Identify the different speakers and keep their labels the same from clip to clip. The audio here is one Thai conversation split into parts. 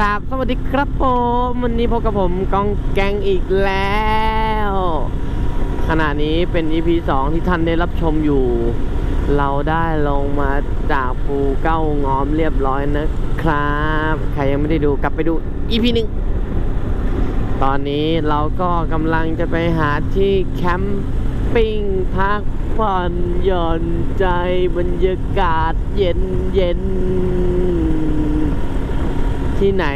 Speaker 1: ราบสวัสดีครับผมวันนี้พบกับผมกองแกงอีกแล้ว ขณะนี้เป็น EP 2 ที่ท่านได้รับชมอยู่ เราได้ลงมาจากภูเก้างอมเรียบร้อยนะครับ ใครยังไม่ได้ดูกลับไปดู EP หนึ่งตอนนี้เราก็กำลังจะไปหาที่แคมปิ้งพักผ่อนหย่อนใจบรรยากาศเย็นเย็น ที่ไหน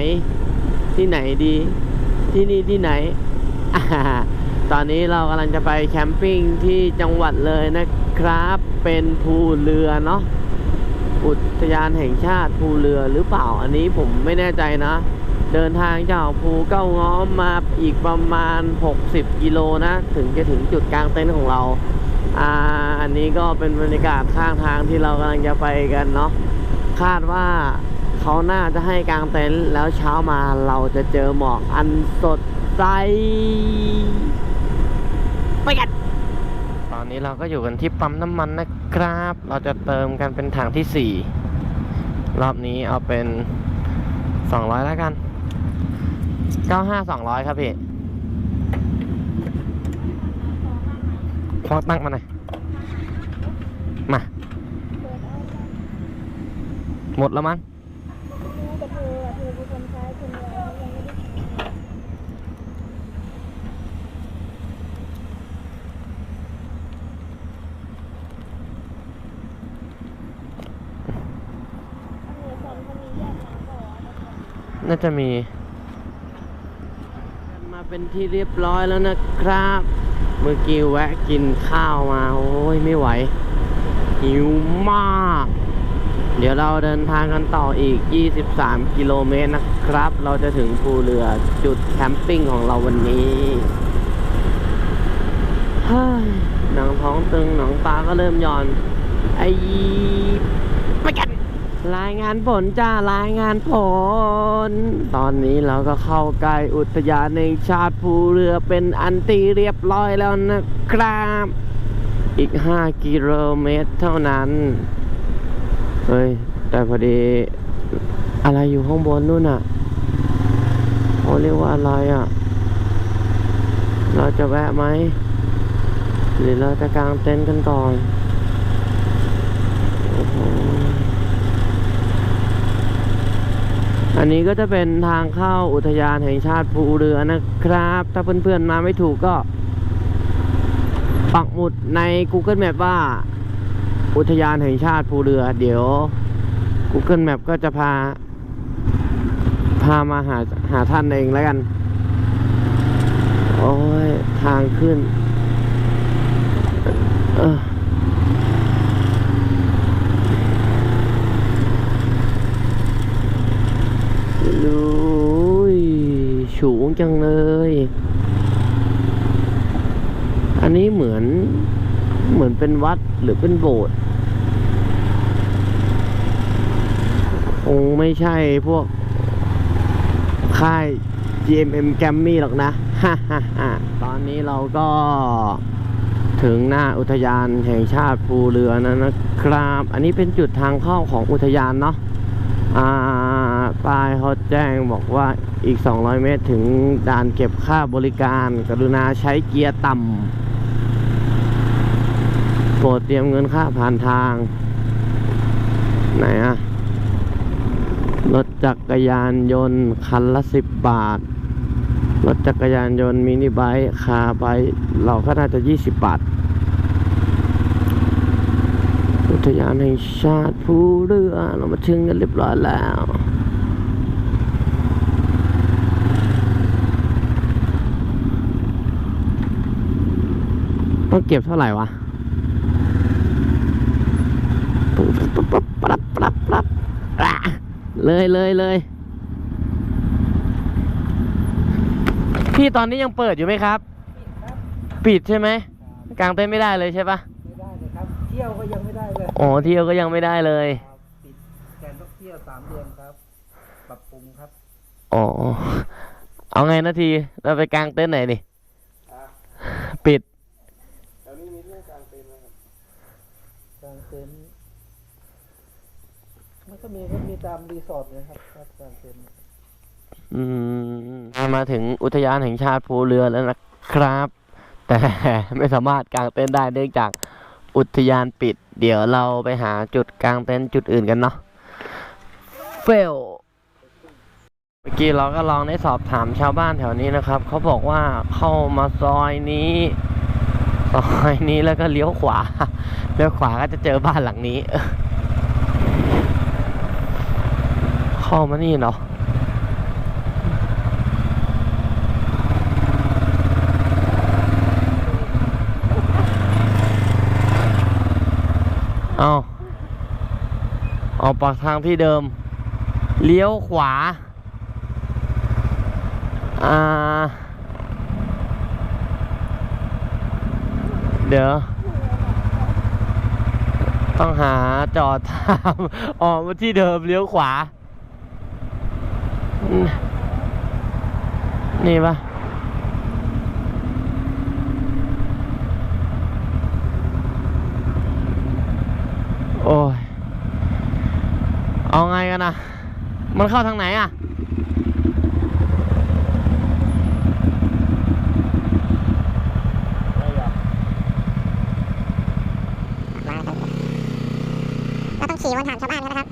Speaker 1: ที่ไหนดี ที่นี่ที่ไหนอตอนนี้เรากำลังจะไปแคมปิ้งที่จังหวัดเลยนะครับ เป็นภูเรือเนาะอุทยานแห่งชาติภูเรือหรือเปล่าอันนี้ผมไม่แน่ใจนะ เดินทางจากภูเก้าง้อมมาอีกประมาณ 60 กิโลนะ ถึงจะถึงจุดกลางเต็นท์ของเราอ่าอันนี้ก็เป็นบรรยากาศข้างทางที่เรากำลังจะไปกันเนาะคาดว่า เขาน่าจะให้กางเต็นท์แล้วเช้ามาเราจะเจอหมอกอันสดใสไปกันตอนนี้เราก็อยู่กันที่ปั๊มน้ำมันนะครับ เราจะเติมกันเป็นถังที่สี่รอบนี้เอาเป็นสองร้อยแล้วกันเก้าห้าสองร้อยครับพี่ควักตั้งมาหน่อยมา หมดแล้วมั้ง
Speaker 2: แต่เธอเธอเป็นคนใช้คนเดียวยังไม่ได้ เออคนเขามีแยกน้ำก่อน
Speaker 1: น่าจะมี มาเป็นที่เรียบร้อยแล้วนะครับ เมื่อกี้แวะกินข้าวมา โอ้ยไม่ไหว หิวมาก เดี๋ยวเราเดินทางกันต่ออีก 23 กิโลเมตรนะครับ เราจะถึงภูเรือจุดแคมปิ้งของเราวันนี้หนังท้องตึงหนังตาก็เริ่มย่อน ไอ้ รายงานผลจ้ารายงานผล ตอนนี้เราก็เข้าใกล้อุทยานแห่งชาติภูเรือเป็นอันตีเรียบร้อยแล้วนะครับ อีก 5 กิโลเมตรเท่านั้น เฮ้ย แต่พอดี อะไรอยู่ข้างบนนู่นอะเขาเรียกว่าอะไรอะ เราจะแวะไหม หรือเราจะกางเต็นท์กันก่อน โอ้โห อันนี้ก็จะเป็นทางเข้าอุทยานแห่งชาติภูเรือนะครับ ถ้าเพื่อนๆมาไม่ถูกก็ ปักหมุดใน Google Map ว่า อุทยานแห่งชาติภูเรือ เดี๋ยว Google Map ก็จะพา พามาหาหาท่านเองแล้วกัน โอ้ย ทางขึ้น เออ ลุยสูง จังเลย อันนี้เหมือนเหมือนเป็นวัดหรือเป็นโบสถ์คงไม่ใช่พวกค่าย GMM g a m m y หรอกนะตอนนี้เราก็ถึงหน้าอุทยานแห่งชาติภูเรือแล้วนะครับ อันนี้เป็นจุดทางเข้าของอุทยานเนาะอ่า ป้ายเขาแจ้งบอกว่าอีก 200 เมตรถึงด่านเก็บค่าบริการ กรุณาใช้เกียร์ต่ำโปรดเตรียมเงินค่าผ่านทาง ไหนอะรถจักรยานยนต์คันละ 10 บาท รถจักรยานยนต์มินิไบค์คาไบค์เราก็น่าจะ 20 บาทอุทยานแห่งชาติภูเรือเรามาถึงกันเรียบร้อยแล้ว ต้องเก็บเท่าไหร่วะปุ๊บปุ๊บปุ๊บปรับปรับปรับอะเลยเลยเลยพี่ตอนนี้ยังเปิดอยู่ไหมครับ ปิดใช่ไหมกลางเต็นไม่ได้เลยใช่ปะ
Speaker 3: ไม่ได้เลยครับ เที่ยวก็ยังไม่ได้เลย
Speaker 1: อ๋อเที่ยวก็ยังไม่ได้เลย
Speaker 3: ปิดแกนต้องเที่ยวสามเดือนครับปรับปรุงครับ
Speaker 1: อ๋อเอาไงนาทีเราไปกลางเต็นไหนดิ
Speaker 3: กลางเต็นท์อืมมา
Speaker 1: ถึงอุทยานแห่งชาติภูเรือแล้วนะครับ แต่ไม่สามารถกางเต็นท์ได้เนื่องจากอุทยานปิด เดี๋ยวเราไปหาจุดกางเต็นท์จุดอื่นกันเนาะเฟลเมื่อกี้เราก็ลองได้สอบถามชาวบ้านแถวนี้นะครับ เขาบอกว่าเข้ามาซอยนี้ซอยนี้แล้วก็เลี้ยวขวา เลี้ยวขวาก็จะเจอบ้านหลังนี้ เข้ามานี่เนาะเอาออกปากทางที่เดิม เลี้ยวขวา อ่า เดี๋ยว ต้องหาจอดทามออกมาที่เดิมเลี้ยวขวา นี่ปะโอ้ย เอาไงกันนะมันเข้าทางไหนอะ
Speaker 2: เราต้องขี่วนถามชาวบ้านกันนะครับ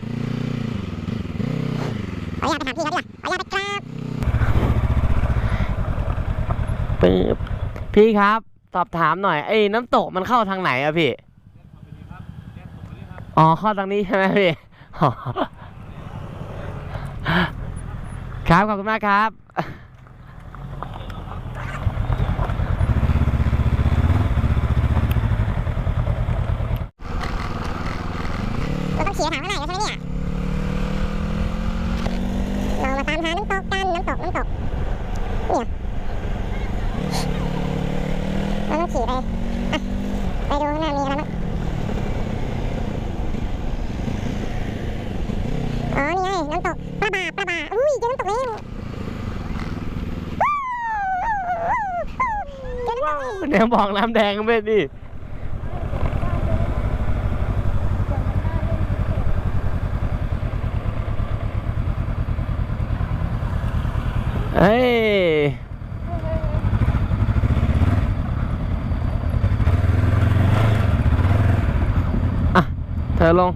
Speaker 2: ขออนุญาตไปถามพี่เขาดีกว่า ปกราบ
Speaker 1: ปึ๊บพี่ครับ สอบถามหน่อยไอ้น้ำตกมันเข้าทางไหนอะพี่ อ๋อเข้าทางนี้ใช่ไหมพี่ ครับขอบคุณมากครับ
Speaker 2: เราต้องขี่ไปถามเขาหน่อยใช่ไหมเนี่ย เรามาตามหาน้ำตกกัน น้ำตก น้ำตก เนี่ย เราต้องขี่ไป อะ ไปดูข้างหน้ามีอะไรบ้างอ๋อ นี่ไง น้ำตกปลาบาปลาบาอุ้ยเจอ น้ำตกแล้วเจอน้ำตกแล้ว
Speaker 1: เนี่ยบอกน้ำแดงไม่ดิเฮ้ยอะเธอลง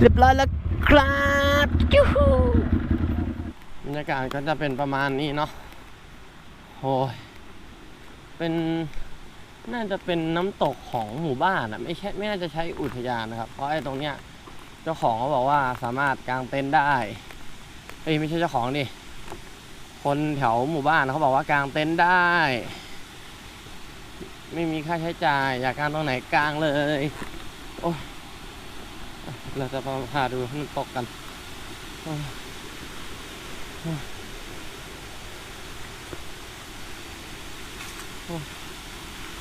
Speaker 1: เรียบร้อยแล้วครับยูฮู รรยากาศก็จะเป็นประมาณนี้เนาะโอ้ยเป็นน่าจะเป็นน้ำตกของหมู่บ้านอะไม่ใช่ไม่น่าจะใช้อุทยานนะครับ เพราะไอ้ตรงเนี้ยเจ้าของเขาบอกว่าสามารถกางเต็นท์ได้เอ้ยไม่ใช่เจ้าของดิคนแถวหมู่บ้านเขาบอกว่ากางเต็นท์ได้ ไม่มีค่าใช้จ่าย อยากกางตรงไหนกางเลยโอ้เราจะพาดูน้ำตกกัน โอ้ยโอ้ย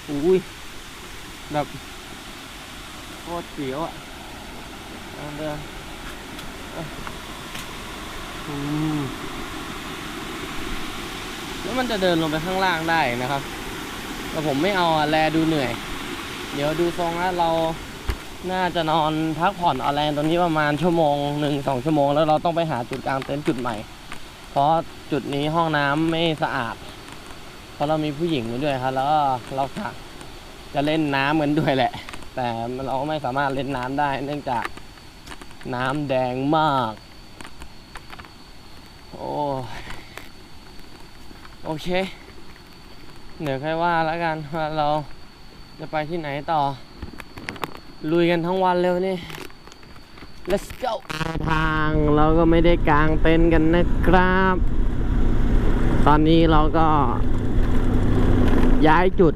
Speaker 1: โอ้ยอุ้ยแบบโคตรเสียวอะเอาเดินแล้วมันจะเดินลงไปข้างล่างได้นะครับ แต่ผมไม่เอาอแลดูเหนื่อย เดี๋ยวดูทรงแล้วเราน่าจะนอนพักผ่อนอแรงตรงนี้ประมาณชั่วโมงหนึ่งสองชั่วโมง แล้วเราต้องไปหาจุดกลางเต็นท์จุดใหม่ เพราะจุดนี้ห้องน้ำไม่สะอาด เพราะเรามีผู้หญิงมาด้วยครับ แล้วก็เรากะจะเล่นน้ำกันด้วยแหละ แต่เราไม่สามารถเล่นน้ำได้ เนื่องจากน้ำแดงมาก โอ้โอเค เดี๋ยวค่อยว่าแล้วกันว่าเราจะไปที่ไหนต่อ ลุยกันทั้งวันเลยวันนี่ let's go ทางเราก็ไม่ได้กางเต็นท์กันนะครับ ตอนนี้เราก็ ย้ายจุด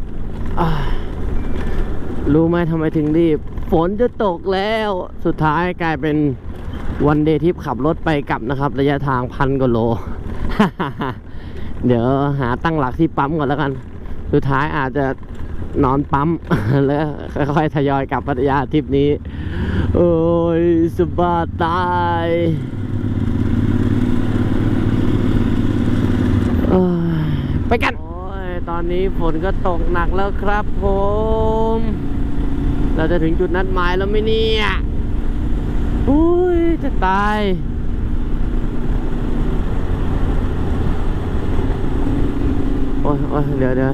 Speaker 1: รู้ไหมทำไมถึงรีบ ฝนจะตกแล้ว สุดท้ายกลายเป็นวันเดย์ทิปขับรถไปกลับนะครับ ระยะทางพันกว่าโล เดี๋ยวหาตั้งหลักที่ปั๊มก่อนแล้วกัน สุดท้ายอาจจะนอนปั๊ม แล้วค่อยๆทยอยกลับพัทยาทริปนี้ โอ้ยสบาตายไปกัน โอ้ย ตอนนี้ฝนก็ตกหนักแล้วครับผม เราจะถึงจุดนัดหมายแล้วไม่เนี่ยอุ้ย จะตาย โอ้ยโอ้ยเดี๋ยวเดี๋ยว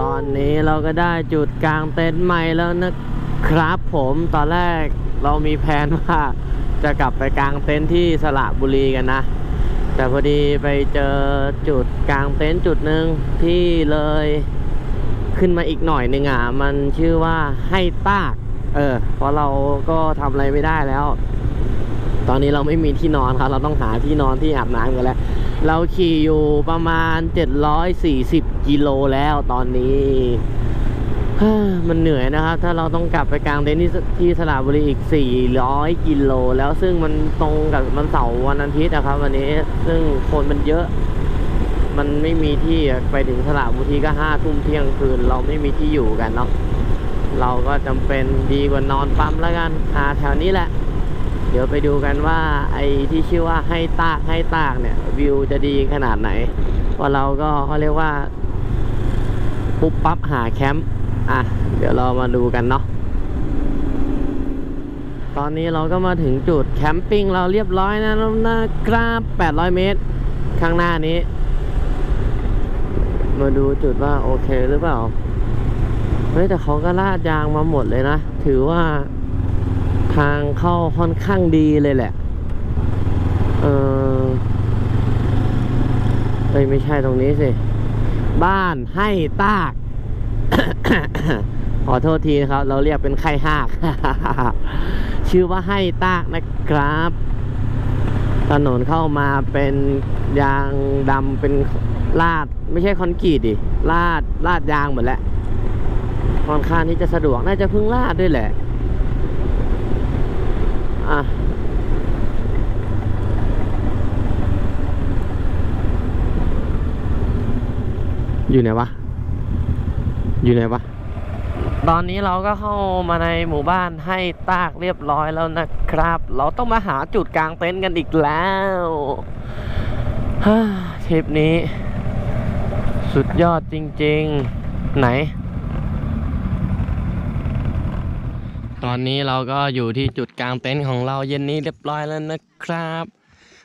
Speaker 1: ตอนนี้เราก็ได้จุดกลางเต็นท์ใหม่แล้วนะครับผมตอนแรกเรามีแผนว่าจะกลับไปกลางเต็นท์ที่สระบุรีกันนะ แต่พอดีไปเจอจุดกลางเต็นท์จุดหนึ่งที่เลยขึ้นมาอีกหน่อยหนึ่งอะมันชื่อว่าให้ตาก เออ เพราะเราก็ทำอะไรไม่ได้แล้ว ตอนนี้เราไม่มีที่นอนครับเราต้องหาที่นอนที่อาบน้ำกันแล้ว เราขี่อยู่ประมาณ 740 กิโลแล้วตอนนี้มันเหนื่อยนะครับ ถ้าเราต้องกลับไปกลางเต็นท์ที่สที่สระบุรีอีก 400 กิโลแล้วซึ่งมันตรงกับมันเสาร์วันอาทิตย์นะครับ วันนี้ซึ่งคนมันเยอะ มันไม่มีที่ไปถึงสระบุรีก็ห้าทุ่มเที่ยงคืน เราไม่มีที่อยู่กันเนาะเราก็จำเป็นดีกว่านอนปั๊มแล้วกันหาแถวนี้แหละ เดี๋ยวไปดูกันว่าไอ้ที่ชื่อว่าให้ตากให้ตากเนี่ย วิวจะดีขนาดไหนเพราะเราก็เขาเรียกว่า ปุ๊บปั๊บหาแคมป์อะ เดี๋ยวเรามาดูกันเนาะตอนนี้เราก็มาถึงจุดแคมปิ้งเราเรียบร้อยนะนะครับ800 เมตร ข้างหน้านี้ มาดูจุดว่าโอเคหรือเปล่าเฮ้ยแต่เขาก็ลาดยางมาหมดเลยนะ ถือว่า ทางเข้าค่อนข้างดีเลยแหละ เออเอ้ยไม่ใช่ตรงนี้สิ บ้านให้ตาก ขอโทษทีนะครับ เราเรียกเป็นไข่หาก ชื่อว่าให้ตากนะครับ ถนนเข้ามาเป็นยางดำเป็นลาด ไม่ใช่คอนกรีตดิลาดลาดยางหมดแล้วค่อนข้างที่จะสะดวกน่าจะพิ่งลาดด้วยแหละ อะอยู่ไหนวะ อยู่ไหนวะ ตอนนี้เราก็เข้ามาในหมู่บ้านให้ตากเรียบร้อยแล้วนะครับ เราต้องมาหาจุดกลางเต็นท์กันอีกแล้วทริปนี้ สุดยอดจริง ๆ ไหน ตอนนี้เราก็อยู่ที่จุดกลางเต็นท์ของเราเย็นนี้เรียบร้อยแล้วนะครับ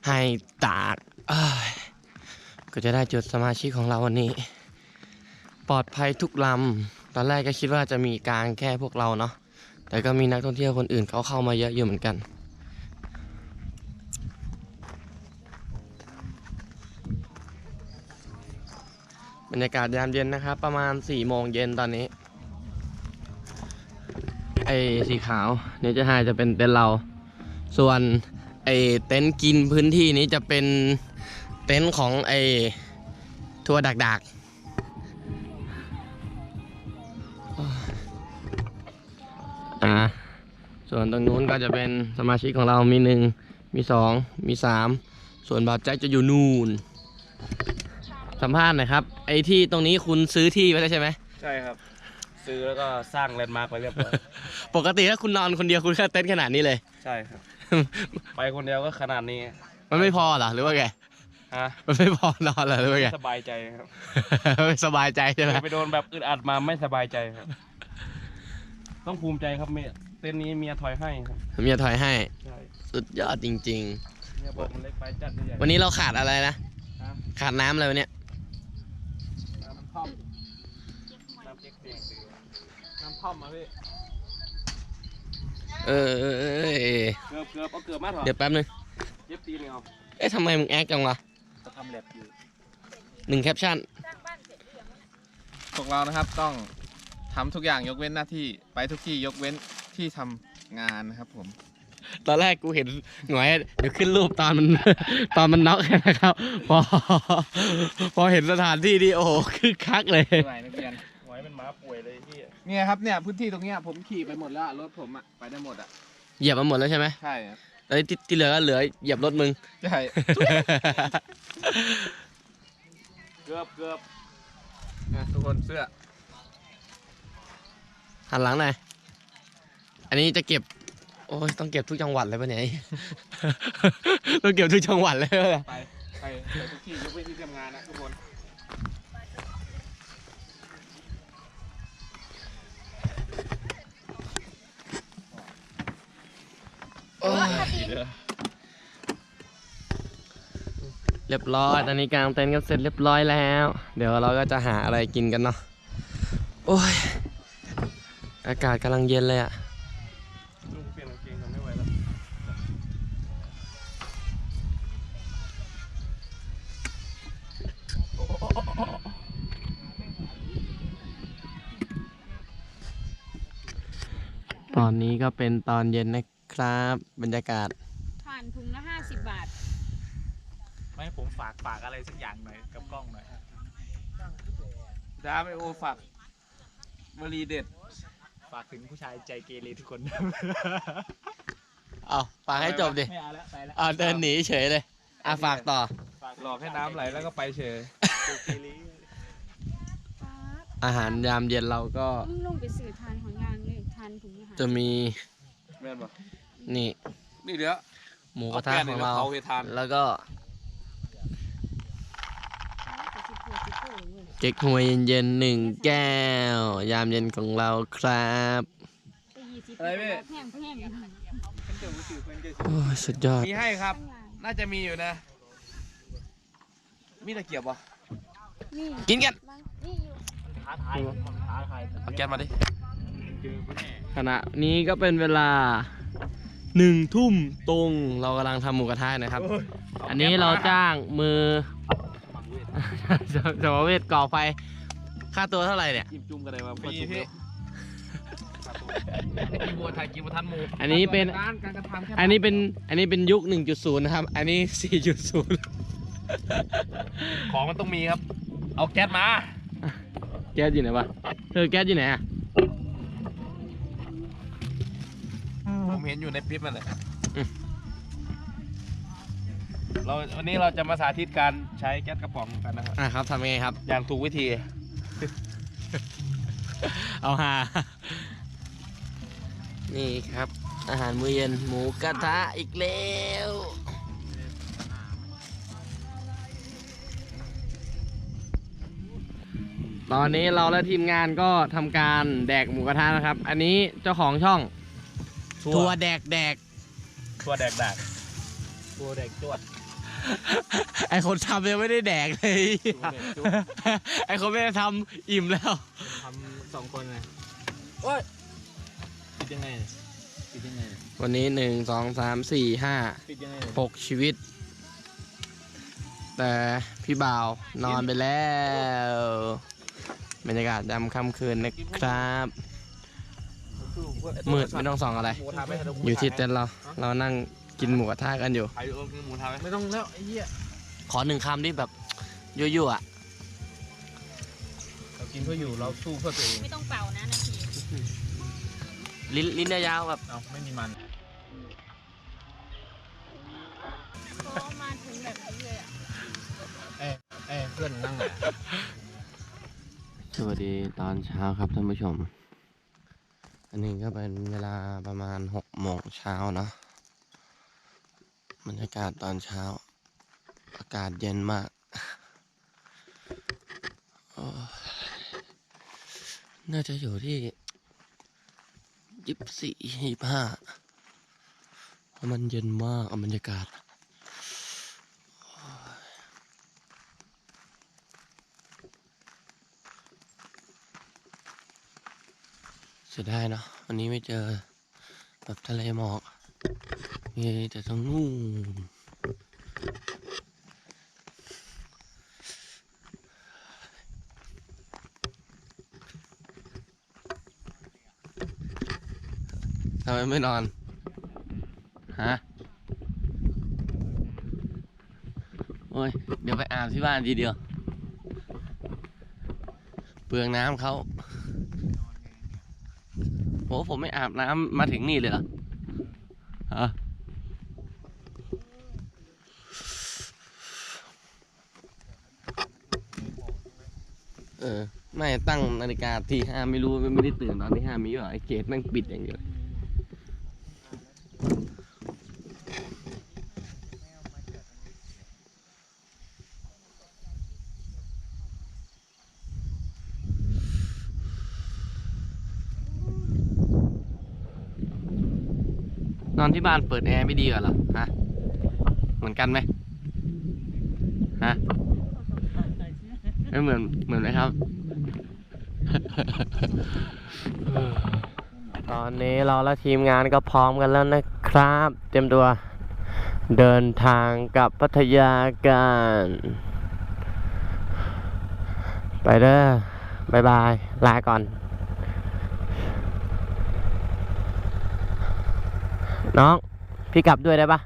Speaker 1: ให้ตากก็จะได้จุดสมาชิกของเราวันนี้ ปลอดภัยทุกลำตอนแรกก็คิดว่าจะมีกลางแค่พวกเราเนาะแต่ก็มีนักท่องเที่ยวคนอื่นเขาเข้ามาเยอะอยู่เหมือนกันบรรยากาศยามเย็นนะครับ ประมาณ4ี่โมงเย็นตอนนี้ ไอ้สีขาวเนี่ยจะหายจะเป็นเต็นท์เรา ส่วนไอ้เต็นท์กินพื้นที่นี้จะเป็นเต็นท์ของไอ้ทัวร์ดักดักอ่าส่วนตรงนู้นก็จะเป็นสมาชิกของเรามีหนึ่งมีสองมีสามส่วนบาบแจ็คจะอยู่นู่น สัมภาษณ์หน่อยครับ ไอ้ที่ตรงนี้คุณซื้อที่ไว้แล้วใช่ไหม
Speaker 4: ใช่ครับ ซื้อแล้วก็สร้างแลนด์มาร์กไว้เรียบร้อย
Speaker 1: ปกติถ้าคุณนอนคนเดียวคุณแค่เต็นท์ขนาดนี้เลย
Speaker 4: ใช่ครับ ไปคนเดียวก็ขนาดนี้
Speaker 1: มันไม่พอเหรอหรือว่าไง
Speaker 4: ฮะ
Speaker 1: มันไม่พอนอนเหรอหรือว่าไง
Speaker 4: สบายใจครับ
Speaker 1: ไม่สบายใจใช่ไหม
Speaker 4: ไปโดนแบบอึดอัดมาไม่สบายใจครับ ต้องภูมิใจครับเมียเต้นนี้เมียถอยให้ครับ
Speaker 1: เมียถอยให้
Speaker 4: ใช่
Speaker 1: สุดยอดจริง
Speaker 4: เมียบอกมันเล็กไปจัดใหญ่
Speaker 1: ๆวันนี้เราขาดอะไรนะ
Speaker 4: ฮะ
Speaker 1: ขาดน้ำอะไรวันเนี้ย
Speaker 4: น้ำท่อมน้ำเจ๊กเจ๊ก น้ำท่อมมาพี่
Speaker 1: เออเออเออเออ
Speaker 4: เกือบเกือบเอาเกือบมาเถอะ
Speaker 1: เดี๋ยวแป๊บนึง
Speaker 4: เย็บตีนเอา
Speaker 1: เอ๊ะทำไมมึงแอคจังวะ
Speaker 4: จะทำแลบอยู่
Speaker 1: หนึ่งแคปชั่น
Speaker 5: พวกเรานะครับต้องทำทุกอย่างยกเว้นหน้าที่ไปทุกที่ยกเว้นที่ทำงานนะครับผม
Speaker 1: ตอนแรกกูเห็นหน่อยเดี๋ยวขึ้นรูปตอนมัน ตอนมันน็อกนะครับ พอ พอเห็นสถานที่นี่โอ้โหคึกคักเลย
Speaker 5: ไหวนักเรียน
Speaker 4: ไว้เป็นหมาป่วยเลยที่
Speaker 5: เนี่ยครับเนี่ยพื้นที่ตรงเนี้ยผมขี่ไปหมดแล้วอะรถผมอะไปได้หมดอะ
Speaker 1: เหยียบมาหมดแล้วใช่ไหม
Speaker 5: ใช่ครับ
Speaker 1: แล้วที่ที่เหลือก็เหลือเหยียบรถมึง
Speaker 5: ใช่
Speaker 4: เกือบเกือบ
Speaker 5: นะทุกคนเสื้อ
Speaker 1: หันหลังหน่อยอันนี้จะเก็บ โอ้ยต้องเก็บทุกจังหวัดเลยปะเนี่ย ต้องเก็บทุกจังหวัดเลยปะเนี่ย
Speaker 5: ไปไปไปทุกที่ยกเว้นที่ทำงานนะทุกคน
Speaker 1: เรียบร้อยตอนนี้กางเต็นท์กันเสร็จเรียบร้อยแล้ว เดี๋ยวเราก็จะหาอะไรกินกันเนาะโอ้ยอากาศกำลังเย็นเลยอะ
Speaker 4: ลุงเปลี่ยนกางเกงกันไม่ไหวแล้ว
Speaker 1: ตอนนี้ก็เป็นตอนเย็นนะ ครับ บรรยากาศ
Speaker 2: ผ่านถุงละห้าสิบบาท
Speaker 3: ไม่ให้ผมฝากฝากอะไรสักอย่างหน่อยกับกล้องหน่อย
Speaker 5: ดาไอโอฝากวลีเด็ด
Speaker 3: ฝากถึงผู้ชายใจเกเรทุกคน
Speaker 1: เอาฝากให้จบดิ
Speaker 3: ไม่เอาแล้วไปแล้ว
Speaker 1: เอาเดินหนีเฉยเลยอะฝากต่อ
Speaker 5: หลอกให้น้ำไหลแล้วก็ไปเฉย
Speaker 2: ป๊าบ
Speaker 1: อาหารยามเย็นเราก็
Speaker 2: มึงลงไปสื่อทานของงานเลยทานถุงอาหาร
Speaker 1: จะมี
Speaker 5: แม่นปะ
Speaker 1: นี่
Speaker 5: นี่เดี๋ยว
Speaker 1: หมูกระทะของเรา
Speaker 5: เอาไปทาน
Speaker 1: แล้วก็
Speaker 2: แต่สิบหัวสิบหัวเลย
Speaker 1: เก๊กฮวยเย็นๆหนึ่งแก้ว ยามเย็นของเราครับ
Speaker 2: ไปยี่สิบแห้งแห้งอยู่ข้าง
Speaker 1: โอ้ยสุดยอด
Speaker 5: มีให้ครับ
Speaker 2: ล่าง
Speaker 5: น่าจะมีอยู่นะ มีตะเกียบปะ
Speaker 2: นี่
Speaker 1: กินกัน
Speaker 2: มันนี่อยู่
Speaker 3: ท้าทายท้าทายผม
Speaker 1: เอาแก้วมาดิ
Speaker 3: เจอคุณแน่
Speaker 1: ขณะนี้ก็เป็นเวลาหนึ่งทุ่มตรงเรากำลังทำหมูกระทะนะครับ อันนี้เราจ้างมือ สมเวทก่อไฟ ค่าตัวเท่าไหร่เนี่ย
Speaker 4: จิ้มจุ่มกันเลยว่า
Speaker 5: ฟรีพี่
Speaker 3: กินบัวไทยกินบัวทันหมู
Speaker 1: อันนี้เป็น
Speaker 5: การการกระทำแค่
Speaker 1: อันนี้เป็น อันนี้เป็นยุค 1.0 นะครับ อันนี้ 4.0
Speaker 4: ของมันต้องมีครับ เอาแก๊สมา
Speaker 1: แก๊สอยู่ไหนวะเธอแก๊สอยู่ไหนอะ
Speaker 5: เห็นอยู่ในคลิปมันเลย
Speaker 4: เราวันนี้เราจะมาสาธิตการใช้แก๊สกระป๋องกันนะครับ
Speaker 1: อะครับทำยังไงครับ
Speaker 4: อย่างถูกวิธี
Speaker 1: เอาหา นี่ครับ อาหารมื้อเย็นหมูกระทะอีกแล้วตอนนี้เราและทีมงานก็ทำการแดกหมูกระทะนะครับ อันนี้เจ้าของช่อง
Speaker 4: ทั่ว
Speaker 1: ทัวแดกแดก
Speaker 4: ทั่วแดกแดก
Speaker 3: บัวแดงจวด
Speaker 1: ไอคนทำยังไม่ได้แดกเลยไอคนไม่ได้ทำอิ่มแล้ว
Speaker 3: ทำสองคนเลยโอ้ยปิดยังไงเนี่ยปิดยังไงเนี่ย
Speaker 1: วันนี้หนึ่งสองสามสี่ห้า
Speaker 3: ปิดยังไงเนี่ย
Speaker 1: หกชีวิต แต่พี่บ่าวนอนไปแล้ว บรรยากาศยามค่ำคืนนะครับ มืดไม่ต้องส่องอะไร
Speaker 5: หมูทำไหม
Speaker 1: อยู่ที่เต็นท์เรา เรานั่งกินหมูกระทะกันอยู่
Speaker 5: ใครเออคือหมูทำไหม
Speaker 3: ไม่ต้องแล้วไอ้เหี้ย
Speaker 1: ขอหนึ่งคำที่แบบยั่วๆอะ
Speaker 5: เรากินเพื่ออยู่เราสู้เพื่อตัวเอง
Speaker 2: ไม่ต้องเป่านะนาที
Speaker 1: ลิ้นลิ้นยาวๆแบบ
Speaker 3: เอาไม่มีมัน
Speaker 2: เขามาถึงแบบนี้เลยอะ
Speaker 3: เอ้ยเอ้ยเพื่อนนั่งไหน
Speaker 1: สวัสดีตอนเช้าครับท่านผู้ชม อันนี้ก็เป็นเวลาประมาณหกโมงเช้านะบรรยากาศตอนเช้า อากาศเย็นมากน่าจะอยู่ที่ยี่สี่ยี่ห้าเพราะมันเย็นมากอะบรรยากาศ เสียดายเนาะวันนี้ไม่เจอแบบทะเลหมอก มีแต่ตรงนู้นทำไมไม่นอน ฮะ โอ้ย เดี๋ยวไปอาบที่บ้านทีเดียว เปลืองน้ำเขา โหผมไม่อาบน้ำมาถึงนี่เลยเหรอฮะเออ ไม่ตั้งนาฬิกาทีห้าไม่รู้ ไม่ได้ตื่นตอนที่ห้ามีหรอไอเกตแม่งปิดอย่างเดียว ที่บ้านเปิดแอร์ไม่ดีกว่าเหรอฮะเหมือนกันไหมฮะไม่เหมือนเหมือนไหมครับ ตอนนี้เราและทีมงานก็พร้อมกันแล้วนะครับ เตรียมตัวเดินทางกลับพัทยากัน ไปเด้อบายบาย ลาก่อน น้อง พี่กลับด้วยได้ปะ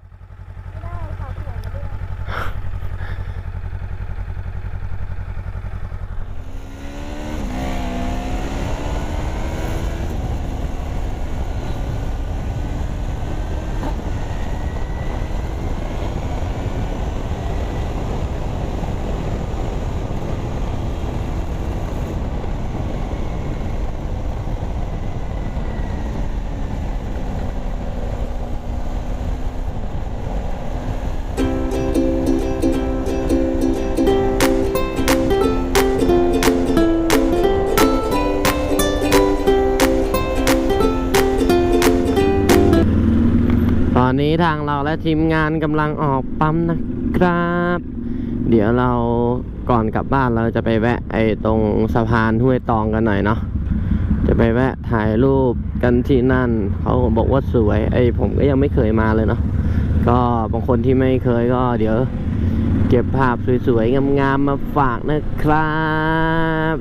Speaker 1: และทีมงานกำลังออกปั๊มนะครับ เดี๋ยวเราก่อนกลับบ้านเราจะไปแวะไอ้ตรงสะพานห้วยตองกันหน่อยเนาะจะไปแวะถ่ายรูปกันที่นั่น เขาบอกว่าสวยไอ้ผมก็ยังไม่เคยมาเลยเนาะก็บางคนที่ไม่เคยก็เดี๋ยวเก็บภาพสวยๆงามๆมาฝากนะครับ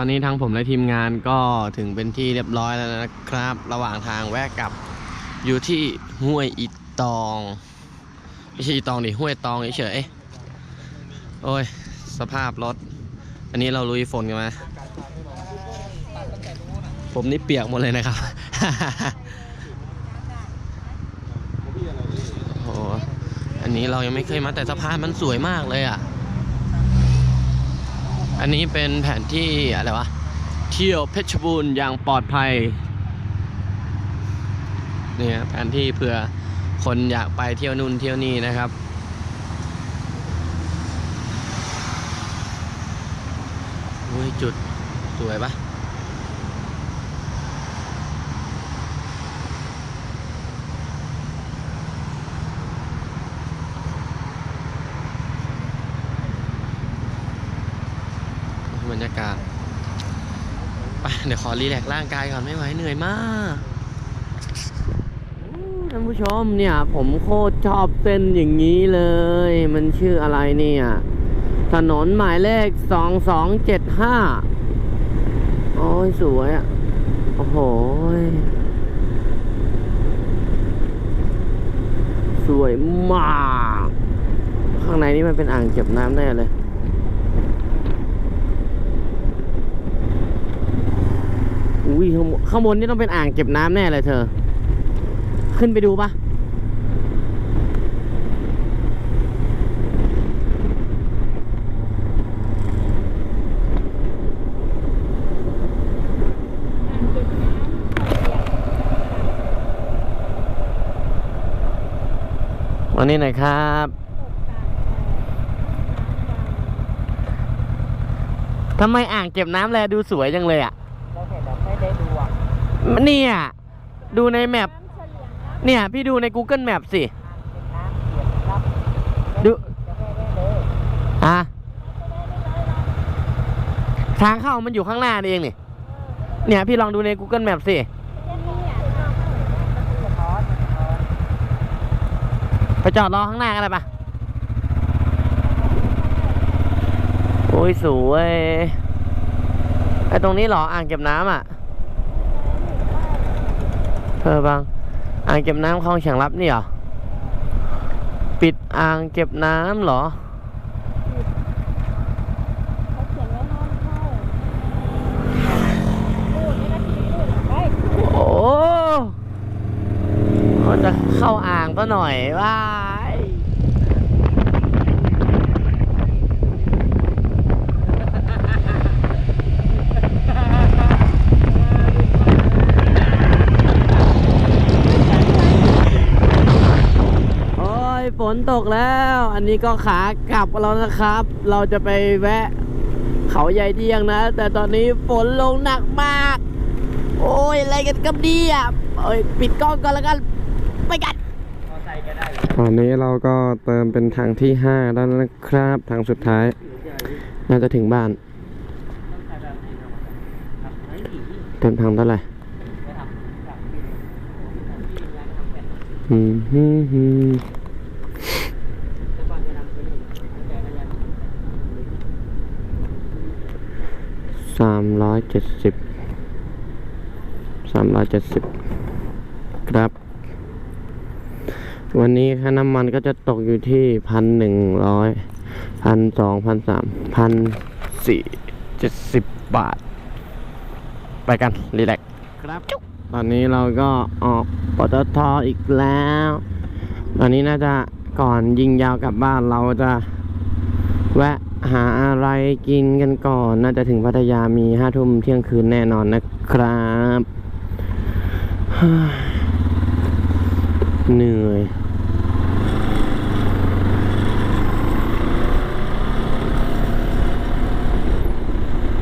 Speaker 1: อนนี้ทั้งผมและทีมงานก็ถึงเป็นที่เรียบร้อยแล้วนะครับ ระหว่างทางแวะกลับ อยู่ที่ห้วยอีตองไม่ใช่อีตองดิห้วยตองเฉยๆโอ้ย สภาพรถ อันนี้เราลุยฝนกันมา ผมนี่เปียกหมดเลยนะครับโอ้อันนี้เรายังไม่เคยมาแต่สะพานมันสวยมากเลยอะ อันนี้เป็นแผนที่อะไรวะ เที่ยวเพชรบูรณ์อย่างปลอดภัย เนี่ยแผนที่เผื่อคนอยากไปเที่ยวนู่นเที่ยวนี่นะครับอุ้ยจุดสวยปะ บรรยากาศไปเดี๋ยวขอรีแลกซ์ร่างกายก่อนไม่ไหวเหนื่อยมากท่านผู้ชมเนี่ย ผมโคตรชอบเส้นอย่างนี้เลย มันชื่ออะไรเนี่ย ถนนหมายเลขสองสองเจ็ดห้าโอ้ยสวยอะ โอ้โหสวยมาก ข้างในนี่มันเป็นอ่างเก็บน้ำแน่เลย อุ้ยข้างบนนนี่ต้องเป็นอ่างเก็บน้ำแน่เลยเธอ ขึ้นไปดูปะวันนี้หน่อยครับ ทำไมอ่างเก็บน้ำแลดูสวยจังเลยอะ
Speaker 3: เราเห็นเราไม่ได้ดูอะ
Speaker 1: เนี่ย ดูในแมป
Speaker 2: เนี่
Speaker 1: ย พี่ดูใน Google Map สิ ดูอะทางเข้ามันอยู่ข้างหน้านี่เองนี่ เนี่ยพี่ลองดูใน Google Map สิไปจอดรอข้างหน้ากันเลยปะโอ้ยสวย ไอตรงนี้เหรออ่างเก็บน้ำอะ เออบางอ่างเก็บน้ำคลองเฉียงรับนี่เหรอ ปิดอ่างเก็บน้ำเหรอ
Speaker 2: เขาเขียนไว้ห้ามเข้าพูดไม่ได้ทีพูดไป
Speaker 1: โอ้เขาจะเข้าอ่างซะหน่อยว้าย โอ้ยฝ นตกแล้ว อันนี้ก็ขากลับแล้วนะครับ เราจะไปแวะ เขาใหญ่เดียงนะ แต่ตอนนี้ฝนลงหนักมาก โอ้ยอะไรกันกับดีอะโอ้ยปิดกล้องก่อนแล้วกันไปกันตอนนี้เราก็เติมเป็นทางที่ห้าแล้วนะครับทางสุดท้าย น่าจะถึงบ้าน เติมทางเท่าไหร่อืมฮึมฮึม สามร้อยเจ็ดสิบสามร้อยเจ็ดสิบครับ วันนี้ค่าน้ำมันก็จะตกอยู่ที่พันหนึ่งร้อยพันสองพันสามพันสี่เจ็ดสิบบาท ไปกัน รีแลกซ์ครับตอนนี้เราก็ออกปตทอีกแล้ว ตอนนี้น่าจะก่อนยิงยาวกลับบ้านเราจะแวะ หาอะไรกินกันก่อน น่าจะถึงพัทยามีห้าทุ่มเที่ยงคืนแน่นอนนะครับ เหนื่อย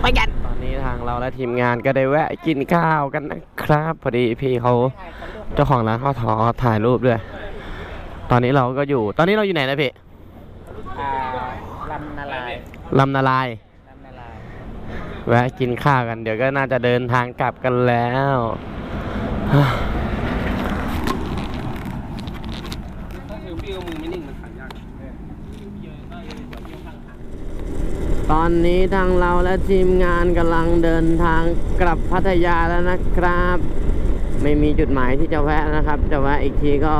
Speaker 1: ไปกันตอนนี้ทางเราและทีมงานก็ได้แวะกินข้าวกันนะครับ พอดีพี่เขาเจ้าของร้านเขาขอถ่ายรูปด้วย ตอนนี้เราก็อยู่ ตอนนี้เราอยู่ไหนนะพี่
Speaker 3: ลำนา ลาย
Speaker 1: ลำนาลาย
Speaker 3: ลำนาลาย
Speaker 1: แวะกินข้าวกัน เดี๋ยวก็น่าจะเดินทางกลับกันแล้ว
Speaker 4: ถ้าเซลฟี่ก็มือไม่นิ่งมันถ่ายยาก
Speaker 1: ตอนนี้ทางเราและทีมงานกำลังเดินทางกลับพัทยาแล้วนะครับ ไม่มีจุดหมายที่จะแวะนะครับ จะแวะอีกทีก็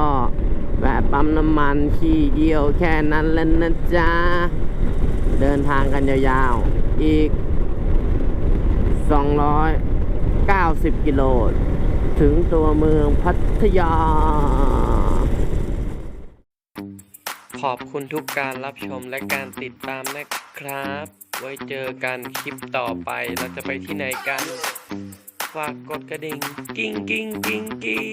Speaker 1: แวะปั๊มน้ำมันขี่เดียวแค่นั้นแหล้วนะจ๊ะ เดินทางกันยาวๆ อีก 290 กิโล ถึงตัวเมืองพัทยา ขอบคุณทุกการรับชมและการติดตามนะครับ ไว้เจอกันคลิปต่อไปเราจะไปที่ไหนกันฝากกดกระดิ่ง กิ้งกิ้งกิ้งกิ้ง